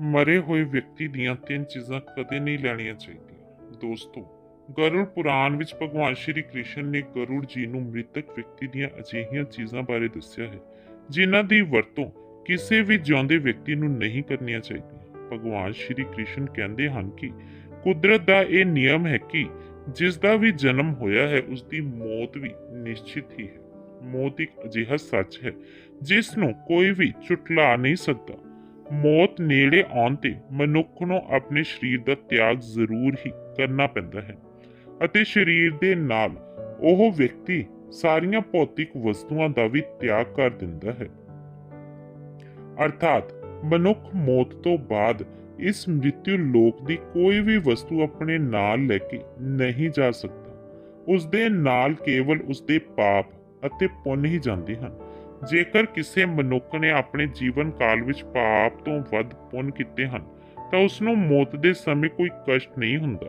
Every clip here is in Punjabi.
ਮਰੇ ਹੋਏ ਵਿਅਕਤੀ ਦੀਆਂ ਤਿੰਨ ਚੀਜ਼ਾਂ ਕਦੇ ਨਹੀਂ ਲੈਣੀਆਂ ਚਾਹੀਦੀਆਂ। ਦੋਸਤੋ, ਗਰੁੜ ਪੁਰਾਣ ਵਿੱਚ ਭਗਵਾਨ ਸ਼੍ਰੀ ਕ੍ਰਿਸ਼ਨ ਨੇ ਗਰੁੜ ਜੀ ਨੂੰ ਮ੍ਰਿਤਕ ਵਿਅਕਤੀ ਦੀਆਂ ਅਜਿਹੀਆਂ ਚੀਜ਼ਾਂ ਬਾਰੇ ਦੱਸਿਆ ਹੈ, ਜਿਨ੍ਹਾਂ ਦੀ ਵਰਤੋਂ ਕਿਸੇ ਵੀ ਜਿਉਂਦੇ ਵਿਅਕਤੀ ਨੂੰ ਨਹੀਂ ਕਰਨੀਆਂ ਚਾਹੀਦੀਆਂ। ਭਗਵਾਨ ਸ਼੍ਰੀ ਕ੍ਰਿਸ਼ਨ ਕਹਿੰਦੇ ਹਨ ਕਿ ਕੁਦਰਤ ਦਾ ਇਹ ਨਿਯਮ ਹੈ ਕਿ ਜਿਸ ਦਾ ਵੀ ਜਨਮ ਹੋਇਆ ਹੈ, ਉਸ ਦੀ ਮੌਤ ਵੀ ਨਿਸ਼ਚਿਤ ਹੀ ਹੈ। ਮੌਤ ਇੱਕ ਅਜਿਹਾ ਸੱਚ ਹੈ, ਜਿਸ ਨੂੰ ਕੋਈ ਵੀ ਚੁਟਲਾ ਨਹੀਂ ਸਕਦਾ। ਮੌਤ ਨੇੜੇ ਆਉਣ ਤੇ ਮਨੁੱਖ ਨੂੰ ਆਪਣੇ ਸਰੀਰ ਦਾ ਤਿਆਗ ਜ਼ਰੂਰ ਹੀ ਕਰਨਾ ਪੈਂਦਾ ਹੈ ਅਤੇ ਸਰੀਰ ਦੇ ਨਾਲ ਉਹ ਵਿਅਕਤੀ ਸਾਰੀਆਂ ਭੌਤਿਕ ਵਸਤੂਆਂ ਦਾ ਵੀ ਤਿਆਗ ਕਰ ਦਿੰਦਾ ਹੈ। ਅਰਥਾਤ ਮਨੁੱਖ ਮੌਤ ਤੋਂ ਬਾਅਦ ਇਸ ਮ੍ਰਿਤਿਉ ਲੋਕ ਦੀ ਕੋਈ ਵੀ ਵਸਤੂ ਆਪਣੇ ਨਾਲ ਲੈ ਕੇ ਨਹੀਂ ਜਾ ਸਕਦਾ। ਉਸ ਦੇ ਨਾਲ ਕੇਵਲ ਉਸ ਦੇ ਪਾਪ ਅਤੇ ਪੁੰਨ ਹੀ ਜਾਂਦੇ ਹਨ। ਜੇਕਰ ਕਿਸੇ ਮਨੁੱਖ ਨੇ ਆਪਣੇ ਜੀਵਨ ਕਾਲ ਵਿੱਚ ਪਾਪ ਤੋਂ ਵੱਧ ਪੁੰਨ ਕੀਤੇ ਹਨ, ਤਾਂ ਉਸ ਨੂੰ ਮੌਤ ਦੇ ਸਮੇਂ ਕੋਈ ਕਸ਼ਟ ਨਹੀਂ ਹੁੰਦਾ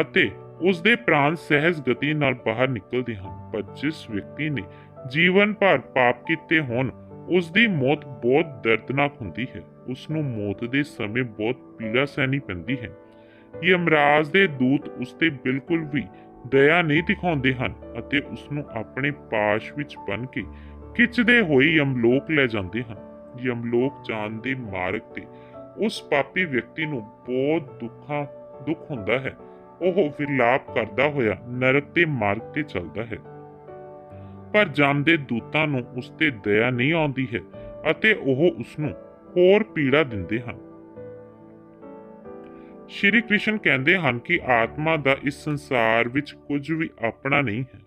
ਅਤੇ ਉਸ ਦੇ ਪ੍ਰਾਣ ਸਹਿਜ ਗਤੀ ਨਾਲ ਬਾਹਰ ਨਿਕਲਦੇ ਹਨ। ਪਰ ਜਿਸ ਵਿਅਕਤੀ ਨੇ ਜੀਵਨ ਭਰ ਪਾਪ ਕੀਤੇ ਹੋਣ ਉਸ ਦੀ ਮੌਤ ਬਹੁਤ ਦਰਦਨਾਕ ਹੁੰਦੀ ਹੈ। ਉਸ ਨੂੰ ਮੌਤ ਦੇ ਸਮੇਂ ਬਹੁਤ ਪੀੜਾ ਸਹਿਣੀ ਪੈਂਦੀ ਹੈ। ਯਮਰਾਜ ਦੇ ਦੂਤ ਉਸ ਤੇ ਬਿਲਕੁਲ ਵੀ ਦਇਆ ਨਹੀਂ ਦਿਖਾਉਂਦੇ ਹਨ ਅਤੇ ਉਸ ਨੂੰ ਆਪਣੇ ਪਾਸ਼ ਵਿੱਚ ਬੰਨ ਕੇ ਖਿੱਚਦੇ ਹੋਏ ਯਮਲੋਕ ਲੈ ਜਾਂਦੇ ਹਨ। ਯਮਲੋਕ ਜਾਣ ਦੇ ਮਾਰਗ ਤੇ ਉਸ ਪਾਪੀ ਵਿਅਕਤੀ ਨੂੰ ਬਹੁਤ ਦੁੱਖਾਂ, ਦੁੱਖ ਹੁੰਦਾ ਹੈ, ਉਹ ਵਿਲਾਪ ਕਰਦਾ ਹੋਇਆ ਨਰਕ ਦੇ ਮਾਰਗ ਤੇ ਚੱਲਦਾ ਹੈ। ਪਰ ਜਮ ਦੇ ਦੂਤਾਂ ਨੂੰ ਉਸ ਤੇ ਦਇਆ ਨਹੀਂ ਆਉਂਦੀ ਹੈ ਅਤੇ ਉਹ ਉਸ ਨੂੰ ਹੋਰ ਪੀੜਾ ਦਿੰਦੇ ਹਨ। ਸ਼੍ਰੀ ਕ੍ਰਿਸ਼ਨ ਕਹਿੰਦੇ ਹਨ ਕਿ ਆਤਮਾ ਦਾ ਇਸ ਸੰਸਾਰ ਵਿੱਚ ਕੁਝ ਵੀ ਆਪਣਾ ਨਹੀਂ ਹੈ।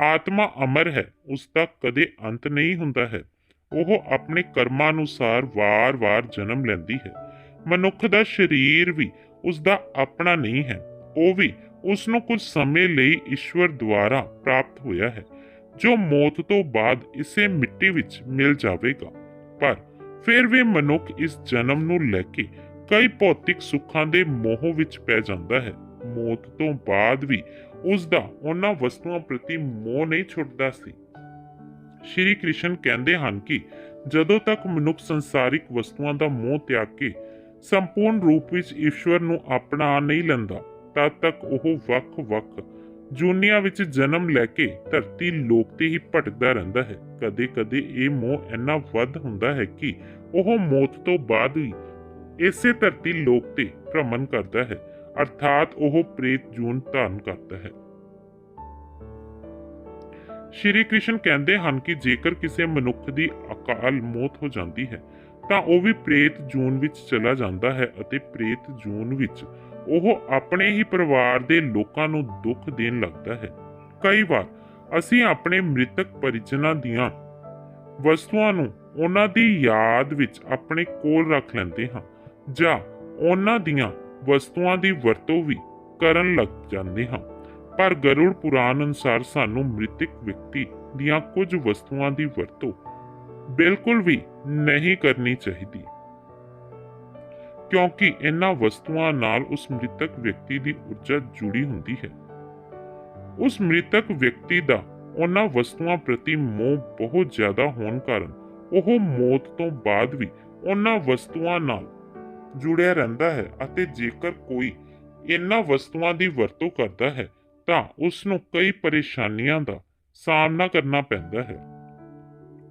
ਆਤਮਾ ਅਮਰ ਹੈ, ਉਸ ਦਾ ਕਦੇ ਅੰਤ ਨਹੀਂ ਹੁੰਦਾ ਹੈ। ਉਹ ਆਪਣੇ ਕਰਮਾਂ ਅਨੁਸਾਰ ਵਾਰ-ਵਾਰ ਜਨਮ ਲੈਂਦੀ ਹੈ। ਮਨੁੱਖ ਦਾ ਸਰੀਰ ਵੀ ਉਸ ਦਾ ਆਪਣਾ ਨਹੀਂ ਹੈ। ਉਹ ਵੀ ਉਸ ਨੂੰ ਕੁਝ ਸਮੇਂ ਲਈ ਈਸ਼ਵਰ ਦੁਆਰਾ ਪ੍ਰਾਪਤ ਹੋਇਆ ਹੈ, ਜੋ ਮੌਤ ਤੋਂ ਬਾਅਦ ਇਸੇ ਮਿੱਟੀ ਵਿੱਚ ਮਿਲ ਜਾਵੇਗਾ। ਪਰ ਫਿਰ ਵੀ ਮਨੁੱਖ ਇਸ ਜਨਮ ਨੂੰ ਲੈ ਕੇ ਕਈ ਭੌਤਿਕ ਸੁੱਖਾਂ ਦੇ ਮੋਹ ਵਿੱਚ ਪੈ ਜਾਂਦਾ ਹੈ। ਮੌਤ ਤੋਂ ਬਾਅਦ ਵੀ ਉਸ ਦਾ ਉਹਨਾਂ ਵਸਤੂਆਂ ਪ੍ਰਤੀ ਮੋਹ ਨਹੀਂ ਛੁੱਟਦਾ ਸੀ। ਸ਼੍ਰੀ ਕ੍ਰਿਸ਼ਨ ਕਹਿੰਦੇ ਹਨ ਕਿ ਜਦੋਂ ਤੱਕ ਮਨੁੱਖ ਸੰਸਾਰਿਕ ਵਸਤੂਆਂ ਦਾ ਮੋਹ ਤਿਆਗ ਕੇ ਸੰਪੂਰਨ ਰੂਪ ਵਿੱਚ ਈਸ਼ਵਰ ਨੂੰ ਆਪਣਾ ਨਹੀਂ ਲੈਂਦਾ, ਤਦ ਤੱਕ ਉਹ ਵੱਖ-ਵੱਖ ਜੂਨੀਆਂ ਵਿੱਚ ਜਨਮ ਲੈ ਕੇ ਧਰਤੀ ਲੋਕ ਤੇ ਹੀ ਭਟਕਦਾ ਰਹਿੰਦਾ ਹੈ। ਕਦੇ-ਕਦੇ ਇਹ ਮੋਹ ਇੰਨਾ ਵੱਧ ਹੁੰਦਾ ਹੈ ਕਿ ਉਹ ਮੌਤ ਤੋਂ ਬਾਅਦ ਵੀ ਇਸੇ ਧਰਤੀ ਲੋਕ ਤੇ ਭ੍ਰਮਣ ਕਰਦਾ ਹੈ। ਅਰਥਾਤ ਉਹ ਪ੍ਰੇਤ ਜੂਨ ਧਾਰਨ ਕਰਦਾ ਹੈ। ਸ਼੍ਰੀ ਕ੍ਰਿਸ਼ਨ ਕਹਿੰਦੇ ਹਨ ਕਿ ਜੇਕਰ ਕਿਸੇ ਮਨੁੱਖ ਦੀ ਅਕਾਲ ਮੌਤ ਹੋ ਜਾਂਦੀ ਹੈ, ਤਾਂ ਉਹ ਵੀ ਪ੍ਰੇਤ ਜੂਨ ਵਿੱਚ ਚਲਾ ਜਾਂਦਾ ਹੈ ਅਤੇ ਪ੍ਰੇਤ ਜੂਨ ਵਿੱਚ ਉਹ ਆਪਣੇ ਹੀ ਪਰਿਵਾਰ ਦੇ ਲੋਕਾਂ ਨੂੰ ਦੁੱਖ ਦੇਣ ਲੱਗਦਾ ਹੈ। ਕਈ ਵਾਰ ਅਸੀਂ ਆਪਣੇ ਮ੍ਰਿਤਕ ਪਰਿਜਨਾਂ ਦੀਆਂ ਵਸਤੂਆਂ ਨੂੰ ਉਹਨਾਂ ਦੀ ਯਾਦ ਵਿੱਚ ਆਪਣੇ ਕੋਲ ਰੱਖ ਲੈਂਦੇ ਹਾਂ ਜਾਂ ਉਹਨਾਂ ਦੀਆਂ ਵਸਤੂਆਂ ਦੀ ਵਰਤੋਂ ਵੀ ਕਰਨ ਲੱਗ ਜਾਂਦੇ ਹਾਂ। ਪਰ ਗਰੁੜ ਪੁਰਾਣ ਅਨੁਸਾਰ ਸਾਨੂੰ ਮ੍ਰਿਤਕ ਵਿਅਕਤੀ ਦੀਆਂ ਕੁਝ ਵਸਤੂਆਂ ਦੀ ਵਰਤੋਂ ਬਿਲਕੁਲ ਵੀ ਨਹੀਂ ਕਰਨੀ ਚਾਹੀਦੀ। ਕਿਉਂਕਿ ਇਹਨਾਂ ਵਸਤੂਆਂ ਨਾਲ ਉਸ ਮ੍ਰਿਤਕ ਵਿਅਕਤੀ ਦੀ ਊਰਜਾ ਜੁੜੀ ਹੁੰਦੀ ਹੈ। ਉਸ ਮ੍ਰਿਤਕ ਵਿਅਕਤੀ ਦਾ ਉਹਨਾਂ ਵਸਤੂਆਂ ਪ੍ਰਤੀ ਮੋਹ ਬਹੁਤ ਜ਼ਿਆਦਾ ਹੋਣ ਕਾਰਨ ਉਹ ਮੌਤ ਤੋਂ ਬਾਅਦ ਵੀ ਉਹਨਾਂ ਵਸਤੂਆਂ ਨਾਲ ਜੁੜਿਆ ਰਹਿੰਦਾ ਹੈ ਅਤੇ ਜੇਕਰ ਕੋਈ ਇਹਨਾਂ ਵਸਤੂਆਂ ਦੀ ਵਰਤੋਂ ਕਰਦਾ ਹੈ, ਤਾਂ ਉਸ ਨੂੰ ਕਈ ਪਰੇਸ਼ਾਨੀਆਂ ਦਾ ਸਾਹਮਣਾ ਕਰਨਾ ਪੈਂਦਾ ਹੈ।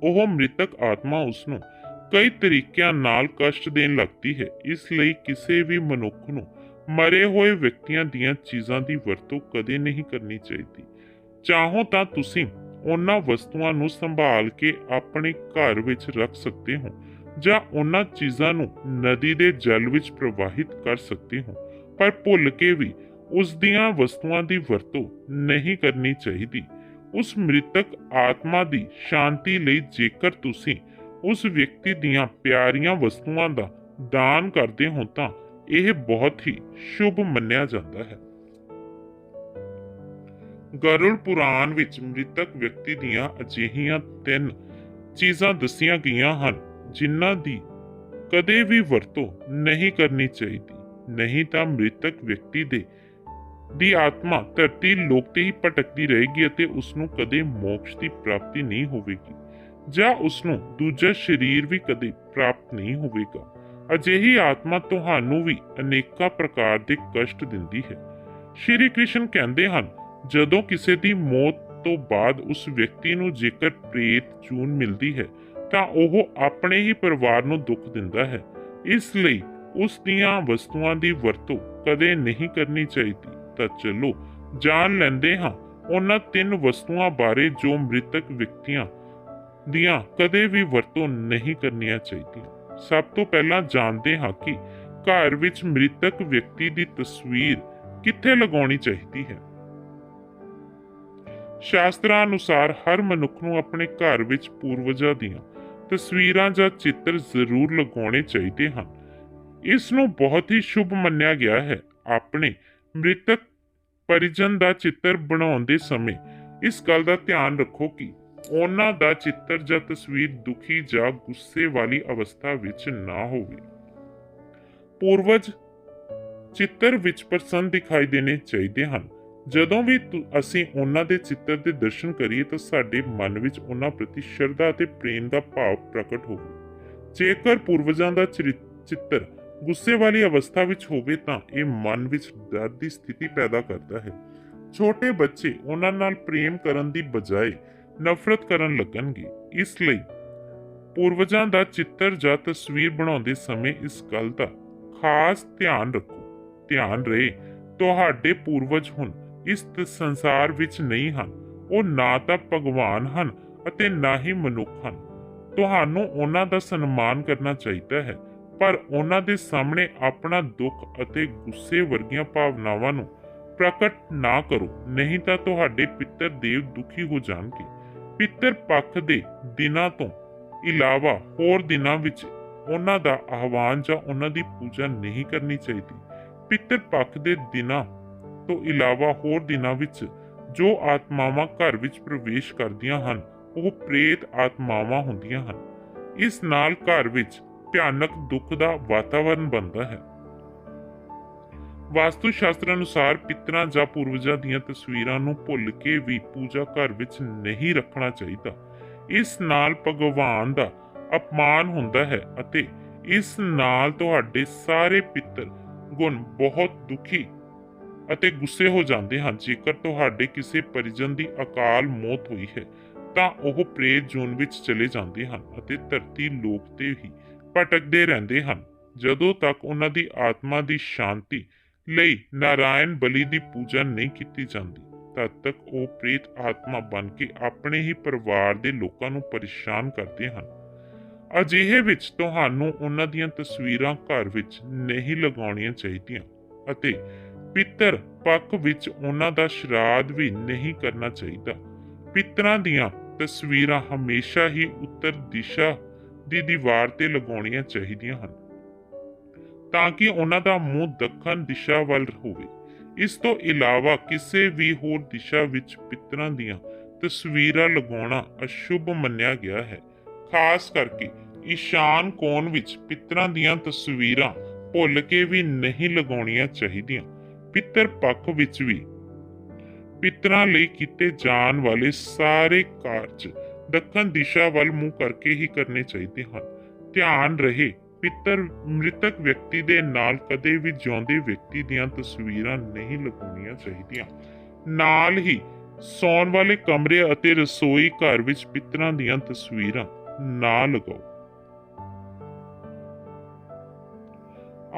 ਉਹ ਮ੍ਰਿਤਕ ਆਤਮਾ ਉਸ ਨੂੰ ਕਈ ਤਰੀਕਿਆਂ ਨਾਲ ਕਸ਼ਟ ਦੇਣ ਲੱਗਦੀ ਹੈ, ਇਸ ਲਈ ਕਿਸੇ ਵੀ ਮਨੁੱਖ ਨੂੰ ਮਰੇ ਹੋਏ ਵਿਅਕਤੀਆਂ ਦੀਆਂ ਚੀਜ਼ਾਂ ਦੀ ਵਰਤੋਂ ਕਦੇ ਨਹੀਂ ਕਰਨੀ ਚਾਹੀਦੀ। ਚਾਹੋ ਤਾਂ ਤੁਸੀਂ ਉਹਨਾਂ ਵਸਤੂਆਂ ਨੂੰ ਸੰਭਾਲ ਕੇ ਆਪਣੇ ਘਰ ਵਿੱਚ ਰੱਖ ਸਕਦੇ ਹੋ ਜਾਂ ਉਹਨਾਂ ਚੀਜ਼ਾਂ ਨੂੰ ਨਦੀ ਦੇ ਜਲ ਵਿੱਚ ਪ੍ਰਵਾਹਿਤ ਕਰ ਸਕਦੇ ਹੋ, ਪਰ ਭੁੱਲ ਕੇ ਵੀ ਉਸ ਦੀਆਂ ਵਸਤੂਆਂ ਦੀ ਵਰਤੋਂ ਨਹੀਂ ਕਰਨੀ ਚਾਹੀਦੀ। ਉਸ ਮ੍ਰਿਤਕ ਆਤਮਾ ਦੀ ਸ਼ਾਂਤੀ ਲਈ ਜੇਕਰ ਤੁਸੀਂ ਉਸ ਵਿਅਕਤੀ ਦੀਆਂ ਪਿਆਰੀਆਂ ਵਸਤੂਆਂ ਦਾ ਦਾਨ ਕਰਦੇ ਹੋ ਤਾਂ ਇਹ ਬਹੁਤ ਹੀ ਸ਼ੁਭ ਮੰਨਿਆ ਜਾਂਦਾ ਹੈ। ਗਰੁੜ ਪੁਰਾਣ ਵਿੱਚ ਮ੍ਰਿਤਕ ਵਿਅਕਤੀ ਦੀਆਂ ਅਜਿਹੀਆਂ ਤਿੰਨ ਚੀਜ਼ਾਂ ਦੱਸੀਆਂ ਗਈਆਂ ਹਨ। ਜਿਨ੍ਹਾਂ ਦੀ ਕਦੇ ਵੀ ਵਰਤੋਂ ਨਹੀਂ ਕਰਨੀ ਚਾਹੀਦੀ, ਨਹੀਂ ਤਾਂ ਮ੍ਰਿਤਕ ਵਿਅਕਤੀ ਦੇ, ਦੀ ਆਤਮਾ ਧਰਤੀ ਲੋਕ ਤੇ ਹੀ ਭਟਕਦੀ ਰਹੇਗੀ ਅਤੇ ਉਸ ਨੂੰ ਕਦੇ ਮੋਕਸ਼ ਦੀ ਪ੍ਰਾਪਤੀ ਨਹੀਂ ਹੋਵੇਗੀ, ਜਾਂ ਉਸ ਨੂੰ ਦੂਜਾ ਸਰੀਰ ਵੀ ਕਦੇ ਪ੍ਰਾਪਤ ਨਹੀਂ ਹੋਵੇਗਾ। ਅਜਿਹੀ ਆਤਮਾ ਤੁਹਾਨੂੰ ਵੀ ਅਨੇਕਾਂ ਪ੍ਰਕਾਰ ਦੇ ਕਸ਼ਟ ਦਿੰਦੀ ਹੈ। ਸ਼੍ਰੀ ਕ੍ਰਿਸ਼ਨ ਕਹਿੰਦੇ ਹਨ, ਜਦੋਂ ਕਿਸੇ ਦੀ ਮੌਤ ਤੋਂ ਬਾਅਦ ਉਸ ਵਿਅਕਤੀ ਨੂੰ ਜੇਕਰ ਪ੍ਰੇਤ ਚੂਨ ਮਿਲਦੀ ਹੈ ਤਾਂ ਉਹ ਆਪਣੇ ਹੀ ਪਰਿਵਾਰ ਨੂੰ ਦੁੱਖ ਦਿੰਦਾ ਹੈ। ਇਸ ਲਈ ਉਸ ਦੀਆਂ ਵਸਤੂਆਂ ਦੀ ਵਰਤੋਂ ਕਦੇ ਨਹੀਂ ਕਰਨੀ ਚਾਹੀਦੀ। ਤਾਂ ਚਲੋ, ਜਾਣ ਲੈਂਦੇ ਹਾਂ। ਉਹਨਾਂ ਤਿੰਨ ਵਸਤੂਆਂ ਬਾਰੇ ਜੋ ਮ੍ਰਿਤਕ ਵਿਅਕਤੀਆਂ ਦੀਆਂ ਕਦੇ ਵੀ ਵਰਤੋਂ ਨਹੀਂ ਕਰਨੀਆਂ ਚਾਹੀਦੀਆਂ। ਸਭ ਤੋਂ ਪਹਿਲਾਂ ਜਾਣਦੇ ਹਾਂ ਕਿ ਘਰ ਵਿੱਚ ਮ੍ਰਿਤਕ ਵਿਅਕਤੀ ਦੀ ਤਸਵੀਰ ਕਿੱਥੇ ਲਗਾਉਣੀ ਚਾਹੀਦੀ ਹੈ। ਸ਼ਾਸਤਰਾਂ ਅਨੁਸਾਰ ਹਰ ਮਨੁੱਖ ਨੂੰ ਆਪਣੇ ਘਰ ਵਿੱਚ ਪੂਰਵਜਾਂ ਦੀਆਂ ਤਸਵੀਰਾਂ ਜਾਂ ਚਿੱਤਰ ਜ਼ਰੂਰ ਲਗਾਉਣੇ ਚਾਹੀਦੇ ਹਨ। ਇਸ ਨੂੰ ਬਹੁਤ ਹੀ ਸ਼ੁਭ ਮੰਨਿਆ ਗਿਆ ਹੈ। ਆਪਣੇ ਮ੍ਰਿਤਕ ਪਰਿਜਨ ਦਾ ਚਿੱਤਰ ਬਣਾਉਣ ਦੇ ਸਮੇਂ ਇਸ ਗੱਲ ਦਾ ਧਿਆਨ ਰੱਖੋ ਕਿ ਉਹਨਾਂ ਦਾ ਚਿੱਤਰ ਜਾਂ ਤਸਵੀਰ ਦੁਖੀ ਜਾਂ ਗੁੱਸੇ ਵਾਲੀ ਅਵਸਥਾ ਵਿੱਚ ਨਾ ਹੋਵੇ। ਪੂਰਵਜ ਚਿੱਤਰ ਵਿੱਚ ਪ੍ਰਸੰਨ ਦਿਖਾਈ ਦੇਣੇ ਚਾਹੀਦੇ ਹਨ। ਜਦੋਂ ਵੀ ਅਸੀਂ ਉਹਨਾਂ ਦੇ ਚਿੱਤਰ ਦੇ ਦਰਸ਼ਨ ਕਰੀਏ ਤਾਂ ਸਾਡੇ ਮਨ ਵਿੱਚ ਉਹਨਾਂ ਪ੍ਰਤੀ ਸ਼ਰਧਾ ਅਤੇ ਪ੍ਰੇਮ ਦਾ ਭਾਵ ਪ੍ਰਗਟ ਹੋਵੇ। ਜੇਕਰ ਪੂਰਵਜਾਂ ਦਾ ਚਿੱਤਰ ਗੁੱਸੇ ਵਾਲੀ ਅਵਸਥਾ ਵਿੱਚ ਹੋਵੇ ਤਾਂ ਇਹ ਮਨ ਵਿੱਚ ਡਰ ਦੀ ਸਥਿਤੀ ਪੈਦਾ ਕਰਦਾ ਹੈ। ਛੋਟੇ ਬੱਚੇ ਉਹਨਾਂ ਨਾਲ ਪ੍ਰੇਮ ਕਰਨ ਦੀ ਬਜਾਏ ਨਫ਼ਰਤ ਕਰਨ ਲੱਗਣਗੇ। ਇਸ ਲਈ ਪੂਰਵਜਾਂ ਦਾ ਚਿੱਤਰ ਜਾਂ ਤਸਵੀਰ ਬਣਾਉਂਦੇ ਸਮੇਂ ਇਸ ਗੱਲ ਦਾ ਖਾਸ ਧਿਆਨ ਰੱਖੋ। ਧਿਆਨ ਰਹੇ, ਤੁਹਾਡੇ ਪੂਰਵਜ ਹੁਣ ਇਸ ਸੰਸਾਰ ਵਿੱਚ ਨਹੀਂ ਹਨ। ਉਹ ਨਾ ਤਾਂ ਭਗਵਾਨ ਹਨ ਅਤੇ ਨਾ ਹੀ ਮਨੁੱਖ ਹਨ। ਤੁਹਾਨੂੰ ਉਹਨਾਂ ਦਾ ਸਨਮਾਨ ਕਰਨਾ ਚਾਹੀਦਾ ਹੈ, ਪਰ ਉਹਨਾਂ ਦੇ ਸਾਹਮਣੇ ਆਪਣਾ ਦੁੱਖ ਅਤੇ ਗੁੱਸੇ ਵਰਗੀਆਂ ਭਾਵਨਾਵਾਂ ਨੂੰ ਪ੍ਰਗਟ ਨਾ ਕਰੋ, ਨਹੀਂ ਤਾਂ ਤੁਹਾਡੇ ਪਿੱਤਰ ਦੇਵ ਦੁਖੀ ਹੋ ਜਾਣਗੇ। ਪਿੱਤਰ ਪੱਖ ਦੇ ਦਿਨਾਂ ਤੋਂ ਇਲਾਵਾ ਹੋਰ ਦਿਨਾਂ ਵਿੱਚ ਉਹਨਾਂ ਦਾ ਆਹਵਾਨ ਜਾਂ ਉਹਨਾਂ ਦੀ ਪੂਜਾ ਨਹੀਂ ਕਰਨੀ ਚਾਹੀਦੀ। ਪਿੱਤਰ ਪੱਖ ਦੇ ਦਿਨਾਂ ਤੋਂ ਇਲਾਵਾ ਹੋਰ ਦਿਨਾਂ ਵਿੱਚ ਜੋ ਆਤਮਾਵਾਂ ਘਰ ਵਿੱਚ ਪ੍ਰਵੇਸ਼ ਕਰਦੀਆਂ ਹਨ, ਉਹ ਪ੍ਰੇਤ ਆਤਮਾਵਾਂ ਹੁੰਦੀਆਂ ਹਨ। ਇਸ ਨਾਲ ਘਰ ਵਿੱਚ ਭਿਆਨਕ ਦੁੱਖ ਦਾ ਵਾਤਾਵਰਣ ਬਣਦਾ ਹੈ। ਵਾਸਤੂ ਸ਼ਾਸਤਰ ਅਨੁਸਾਰ ਪਿਤਰਾਂ ਜਾਂ ਪੂਰਵਜਾਂ ਦੀਆਂ ਤਸਵੀਰਾਂ ਨੂੰ ਭੁੱਲ ਕੇ ਵੀ ਪੂਜਾ ਘਰ ਵਿੱਚ ਨਹੀਂ ਰੱਖਣਾ ਚਾਹੀਦਾ। ਇਸ ਨਾਲ ਭਗਵਾਨ ਦਾ ਅਪਮਾਨ ਹੁੰਦਾ ਹੈ ਅਤੇ ਇਸ ਨਾਲ ਤੁਹਾਡੇ ਸਾਰੇ ਪਿੱਤਰ ਗੁਣ ਬਹੁਤ ਦੁਖੀ ਅਤੇ ਗੁੱਸੇ ਹੋ ਜਾਂਦੇ ਹਨ, ਜੇਕਰ ਤੁਹਾਡੇ ਕਿਸੇ ਪਰਿਜਨ ਦੀ ਅਕਾਲ ਮੌਤ ਹੋਈ ਹੈ, ਤਾਂ ਉਹ ਪ੍ਰੇਤ ਜੂਨ ਵਿੱਚ ਚਲੇ ਜਾਂਦੇ ਹਨ ਅਤੇ ਧਰਤੀ ਲੋਕ ਤੇ ਹੀ ਭਟਕਦੇ ਰਹਿੰਦੇ ਹਨ। ਜਦੋਂ ਤੱਕ ਉਹਨਾਂ ਦੀ ਆਤਮਾ ਦੀ ਸ਼ਾਂਤੀ ਲਈ ਨਾਰਾਇਣ ਬਲੀ ਦੀ ਪੂਜਾ ਨਹੀਂ ਕੀਤੀ ਜਾਂਦੀ, ਤਦ ਤੱਕ ਉਹ ਪ੍ਰੇਤ ਆਤਮਾ ਬਣ ਕੇ ਆਪਣੇ ਹੀ ਪਰਿਵਾਰ ਦੇ ਲੋਕਾਂ ਨੂੰ ਪਰੇਸ਼ਾਨ ਕਰਦੇ ਹਨ। ਅਜਿਹੇ ਵਿੱਚ ਤੁਹਾਨੂੰ ਉਹਨਾਂ ਦੀਆਂ ਤਸਵੀਰਾਂ ਘਰ ਵਿੱਚ ਨਹੀਂ ਲਗਾਉਣੀਆਂ ਚਾਹੀਦੀਆਂ ਅਤੇ ਪਿੱਤਰ ਪੱਖ ਵਿੱਚ ਉਹਨਾਂ ਦਾ ਸ਼ਰਾਧ ਵੀ ਨਹੀਂ ਕਰਨਾ ਚਾਹੀਦਾ। ਪਿੱਤਰਾਂ ਦੀਆਂ ਤਸਵੀਰਾਂ ਹਮੇਸ਼ਾ ਹੀ ਉੱਤਰ ਦਿਸ਼ਾ ਦੀ ਦੀਵਾਰ ਤੇ ਲਗਾਉਣੀਆਂ ਚਾਹੀਦੀਆਂ ਹਨ ਤਾਂ ਕਿ ਉਹਨਾਂ ਦਾ ਮੂੰਹ ਦੱਖਣ ਦਿਸ਼ਾ ਵੱਲ ਹੋਵੇ। ਇਸ ਤੋਂ ਇਲਾਵਾ ਕਿਸੇ ਵੀ ਹੋਰ ਦਿਸ਼ਾ ਵਿੱਚ ਪਿੱਤਰਾਂ ਦੀਆਂ ਤਸਵੀਰਾਂ ਲਗਾਉਣਾ ਅਸ਼ੁਭ ਮੰਨਿਆ ਗਿਆ ਹੈ। ਖਾਸ ਕਰਕੇ ਈਸ਼ਾਨ ਕੋਣ ਵਿੱਚ ਪਿੱਤਰਾਂ ਦੀਆਂ ਤਸਵੀਰਾਂ ਭੁੱਲ ਕੇ ਵੀ ਨਹੀਂ ਲਗਾਉਣੀਆਂ ਚਾਹੀਦੀਆਂ। ਪਿੱਤਰ ਪੱਖ ਵਿੱਚ ਵੀ ਪਿੱਤਰਾਂ ਲਈ ਕੀਤੇ ਜਾਣ ਵਾਲੇ ਸਾਰੇ ਕਾਰਜ ਦੱਖਣ ਦਿਸ਼ਾ ਵੱਲ ਮੂੰਹ ਕਰਕੇ ਹੀ ਕਰਨੇ ਚਾਹੀਦੇ ਹਨ। ਧਿਆਨ ਰਹੇ, ਪਿੱਤਰ ਮ੍ਰਿਤਕ ਵਿਅਕਤੀ ਦੇ ਨਾਲ ਕਦੇ ਵੀ ਜਿਉਂਦੇ ਵਿਅਕਤੀ ਦੀਆਂ ਤਸਵੀਰਾਂ ਨਹੀਂ ਲਗਾਉਣੀਆਂ ਚਾਹੀਦੀਆਂ। ਨਾਲ ਹੀ ਸੌਣ ਵਾਲੇ ਕਮਰੇ ਅਤੇ ਰਸੋਈ ਘਰ ਵਿੱਚ ਪਿੱਤਰਾਂ ਦੀਆਂ ਤਸਵੀਰਾਂ ਨਾ ਲਗਾਓ।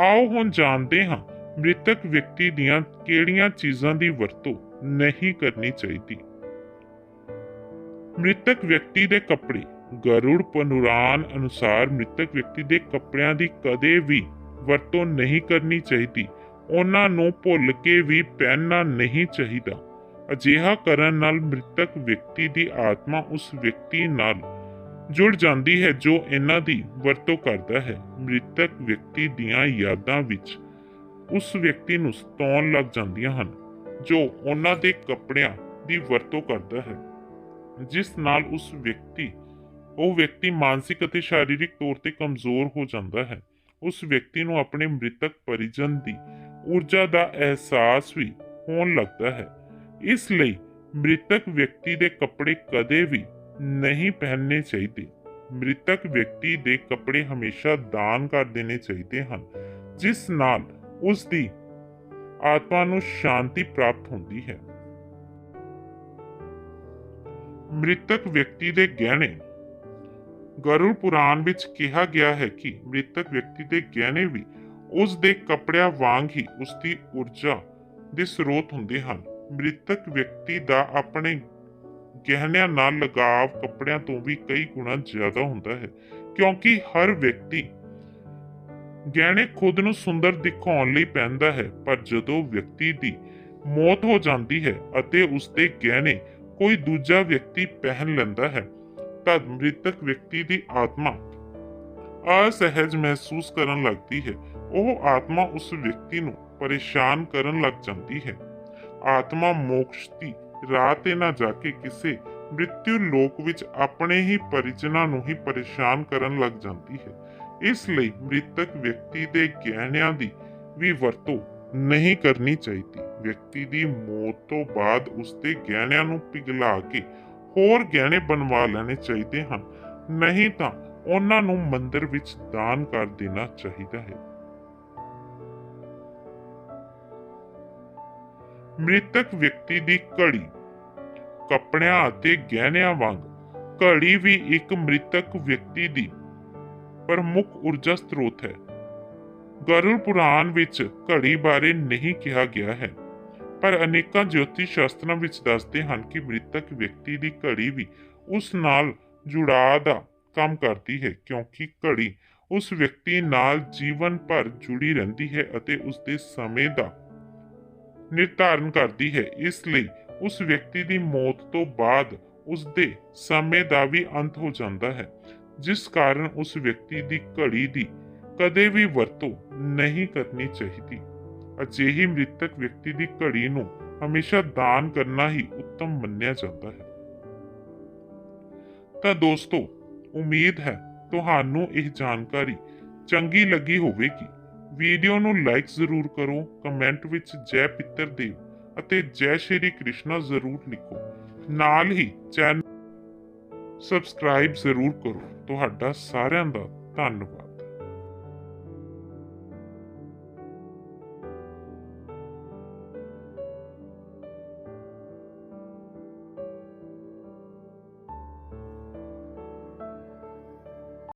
ਆਓ ਹੁਣ ਜਾਣਦੇ ਹਾਂ ਮ੍ਰਿਤਕ ਵਿਅਕਤੀ ਦੀਆਂ ਕਿਹੜੀਆਂ ਚੀਜ਼ਾਂ ਦੀ ਵਰਤੋਂ ਨਹੀਂ ਕਰਨੀ ਚਾਹੀਦੀ? ਮ੍ਰਿਤਕ ਵਿਅਕਤੀ ਦੇ ਕੱਪੜੇ। ਗਰੁੜ ਪਨੁਰਾਨ ਅਨੁਸਾਰ ਮ੍ਰਿਤਕ ਵਿਅਕਤੀ ਦੇ ਕੱਪੜਿਆਂ ਦੀ ਕਦੇ ਵੀ ਵਰਤੋਂ ਨਹੀਂ ਕਰਨੀ ਚਾਹੀਦੀ। ਉਹਨਾਂ ਨੂੰ ਭੁੱਲ ਕੇ ਵੀ ਪਹਿਨਣਾ ਨਹੀਂ ਚਾਹੀਦਾ। ਅਜਿਹਾ ਕਰਨ ਨਾਲ ਮ੍ਰਿਤਕ ਵਿਅਕਤੀ ਦੀ ਆਤਮਾ ਉਸ ਵਿਅਕਤੀ ਨਾਲ ਜੁੜ ਜਾਂਦੀ ਹੈ ਜੋ ਇਹਨਾਂ ਦੀ ਵਰਤੋਂ ਕਰਦਾ ਹੈ। ਮ੍ਰਿਤਕ ਵਿਅਕਤੀ ਦੀਆਂ ਯਾਦਾਂ ਵਿੱਚ ਉਸ ਵਿਅਕਤੀ ਨੂੰ ਸਤਾਉਣ ਲੱਗ ਜਾਂਦੀਆਂ ਹਨ, ਜੋ ਉਹਨਾਂ ਦੇ ਕੱਪੜਿਆਂ ਦੀ ਵਰਤੋਂ ਕਰਦਾ ਹੈ। ਜਿਸ ਨਾਲ ਉਸ ਵਿਅਕਤੀ, ਉਹ ਵਿਅਕਤੀ ਮਾਨਸਿਕ ਅਤੇ ਸਰੀਰਕ ਤੌਰ ਤੇ ਕਮਜ਼ੋਰ ਹੋ ਜਾਂਦਾ ਹੈ। ਉਸ ਵਿਅਕਤੀ ਨੂੰ ਆਪਣੇ ਮ੍ਰਿਤਕ ਪਰਿਜਨ ਦੀ ਊਰਜਾ ਦਾ ਅਹਿਸਾਸ ਵੀ ਹੋਣ ਲੱਗਦਾ ਹੈ। ਇਸ ਲਈ ਮ੍ਰਿਤਕ ਵਿਅਕਤੀ ਦੇ ਕੱਪੜੇ ਕਦੇ ਵੀ ਨਹੀਂ ਪਹਿਨਣੇ ਚਾਹੀਦੇ। ਮ੍ਰਿਤਕ ਵਿਅਕਤੀ ਦੇ ਕੱਪੜੇ ਹਮੇਸ਼ਾ ਦਾਨ ਕਰ ਦੇਣੇ ਚਾਹੀਦੇ ਹਨ, ਜਿਸ ਨਾਲ ਉਸ ਦੀ ਆਤਮਾ ਨੂੰ ਸ਼ਾਂਤੀ ਪ੍ਰਾਪਤ ਹੁੰਦੀ ਹੈ। ਮ੍ਰਿਤਕ ਵਿਅਕਤੀ ਦੇ ਗਹਿਣੇ। ਗਰੁੜ ਪੁਰਾਣ ਵਿੱਚ ਕਿਹਾ ਗਿਆ ਹੈ ਕਿ ਮ੍ਰਿਤਕ ਵਿਅਕਤੀ ਦੇ ਗਹਿਣੇ ਵੀ ਉਸ ਦੇ ਕੱਪੜਿਆਂ ਵਾਂਗ ਹੀ ਉਸ ਦੀ ਊਰਜਾ ਦੇ ਸਰੋਤ ਹੁੰਦੇ ਹਨ। ਮ੍ਰਿਤਕ ਵਿਅਕਤੀ ਦਾ ਆਪਣੇ ਗਹਿਣਿਆਂ ਨਾਲ ਲਗਾਵ ਕੱਪੜਿਆਂ ਤੋਂ ਵੀ ਕਈ ਗੁਣਾ ਜ਼ਿਆਦਾ ਹੁੰਦਾ ਹੈ, ਕਿਉਂਕਿ ਹਰ ਵਿਅਕਤੀ ਗਹਿਣੇ ਖੁਦ ਨੂੰ ਸੁੰਦਰ ਦਿਖਾਉਣ ਲਈ ਪਹਿਨਦਾ ਹੈ, ਪਰ ਜਦੋਂ ਵਿਅਕਤੀ ਦੀ ਮੌਤ ਹੋ ਜਾਂਦੀ ਹੈ ਅਤੇ ਉਸ ਦੇ ਗਹਿਣੇ ਕੋਈ ਦੂਜਾ ਵਿਅਕਤੀ ਪਹਿਨ ਲੈਂਦਾ ਹੈ ਤਦ ਮ੍ਰਿਤਕ ਵਿਅਕਤੀ ਦੀ ਆਤਮਾ ਅਸਹਿਜ ਮਹਿਸੂਸ ਕਰਨ ਲੱਗਦੀ ਹੈ। ਉਹ ਆਤਮਾ ਉਸ ਵਿਅਕਤੀ ਨੂੰ ਪਰੇਸ਼ਾਨ ਕਰਨ ਲੱਗ ਜਾਂਦੀ ਹੈ। ਆਤਮਾ ਮੋਕਸ਼ ਦੀ ਰਾਹ ਤੇ ਨਾ ਜਾ ਕੇ ਕਿਸੇ ਮ੍ਰਿਤਿਉ ਲੋਕ ਵਿੱਚ ਆਪਣੇ ਹੀ ਪਰਿਜਨਾਂ ਨੂੰ ਹੀ ਪਰੇਸ਼ਾਨ ਕਰਨ ਲੱਗ ਜਾਂਦੀ ਹੈ। ਇਸ ਲਈ ਮ੍ਰਿਤਕ ਵਿਅਕਤੀ ਦੇ ਗਹਿਣਿਆਂ ਦੀ ਵੀ ਵਰਤੋਂ ਨਹੀਂ ਕਰਨੀ ਚਾਹੀਦੀ। ਵਿਅਕਤੀ ਦੀ ਮੌਤ ਤੋਂ ਬਾਅਦ ਉਸ ਦੇ ਗਹਿਣਿਆਂ ਨੂੰ ਪਿਘਲਾ ਕੇ ਹੋਰ ਗਹਿਣੇ ਬਣਵਾ ਲੈਣੇ ਚਾਹੀਦੇ ਹਨ। ਨਹੀਂ ਤਾਂ ਉਹਨਾਂ ਨੂੰ ਮੰਦਿਰ ਵਿੱਚ ਦਾਨ ਕਰ ਦੇਣਾ ਚਾਹੀਦਾ ਹੈ। ਮ੍ਰਿਤਕ ਵਿਅਕਤੀ ਦੀ ਘੜੀ, ਕੱਪੜਿਆਂ ਅਤੇ ਗਹਿਣਿਆਂ ਵਾਂਗ ਘੜੀ ਵੀ ਇੱਕ ਮ੍ਰਿਤਕ ਵਿਅਕਤੀ ਦੀ ਪ੍ਰਮੁੱਖ ਊਰਜਾ ਸਰੋਤ ਹੈ। ਗਰੁੜ ਪੁਰਾਣ ਵਿੱਚ ਘੜੀ ਬਾਰੇ ਨਹੀਂ ਕਿਹਾ ਗਿਆ ਹੈ, ਪਰ ਅਨੇਕਾਂ ਜੋਤਿਸ਼ ਸ਼ਾਸਤਰਾਂ ਵਿੱਚ ਦੱਸਦੇ ਹਨ ਕਿ ਮ੍ਰਿਤਕ ਵਿਅਕਤੀ ਦੀ ਘੜੀ ਵੀ ਉਸ ਨਾਲ ਜੁੜਾਅ ਦਾ ਕੰਮ ਕਰਦੀ ਹੈ, ਕਿਉਂਕਿ ਘੜੀ ਉਸ ਵਿਅਕਤੀ ਨਾਲ ਜੀਵਨ ਭਰ ਜੁੜੀ ਰਹਿੰਦੀ ਹੈ ਅਤੇ ਉਸ ਦੇ ਸਮੇਂ ਦਾ ਨਿਰਧਾਰਨ ਕਰਦੀ ਹੈ। ਇਸ ਲਈ ਉਸ ਵਿਅਕਤੀ ਦੀ ਮੌਤ ਤੋਂ ਬਾਅਦ ਉਸ ਦੇ ਸਮੇਂ ਦਾ ਵੀ ਅੰਤ ਹੋ ਜਾਂਦਾ ਹੈ। ਜਿਸ ਕਾਰਨ ਉਸ ਵਿਅਕਤੀ ਦੀ ਘੜੀ ਦੀ ਕਦੇ ਵੀ ਵਰਤੋਂ ਨਹੀਂ ਕਰਨੀ ਚਾਹੀਦੀ। ਅਜਿਹੀ ਮ੍ਰਿਤਕ ਵਿਅਕਤੀ ਦੀ ਘੜੀ ਨੂੰ ਹਮੇਸ਼ਾ ਦਾਨ ਕਰਨਾ ਹੀ ਉੱਤਮ ਮੰਨਿਆ ਜਾਂਦਾ ਹੈ। ਤਾਂ ਦੋਸਤੋ, ਉਮੀਦ ਹੈ ਤੁਹਾਨੂੰ ਇਹ ਜਾਣਕਾਰੀ ਚੰਗੀ ਲੱਗੀ ਹੋਵੇਗੀ। ਵੀਡੀਓ ਨੂੰ ਲਾਈਕ ਜ਼ਰੂਰ ਕਰੋ, ਕਮੈਂਟ ਵਿੱਚ ਜੈ ਪਿੱਤਰ ਦੇਵ ਅਤੇ ਜੈ ਸ਼੍ਰੀ ਕ੍ਰਿਸ਼ਨਾ ਜ਼ਰੂਰ ਲਿਖੋ। ਨਾਲ ਹੀ ਚੈਨਲ ਸਬਸਕ੍ਰਾਈਬ ਜ਼ਰੂਰ ਕਰੋ। ਤੁਹਾਡਾ ਸਾਰਿਆਂ ਦਾ ਧੰਨਵਾਦ।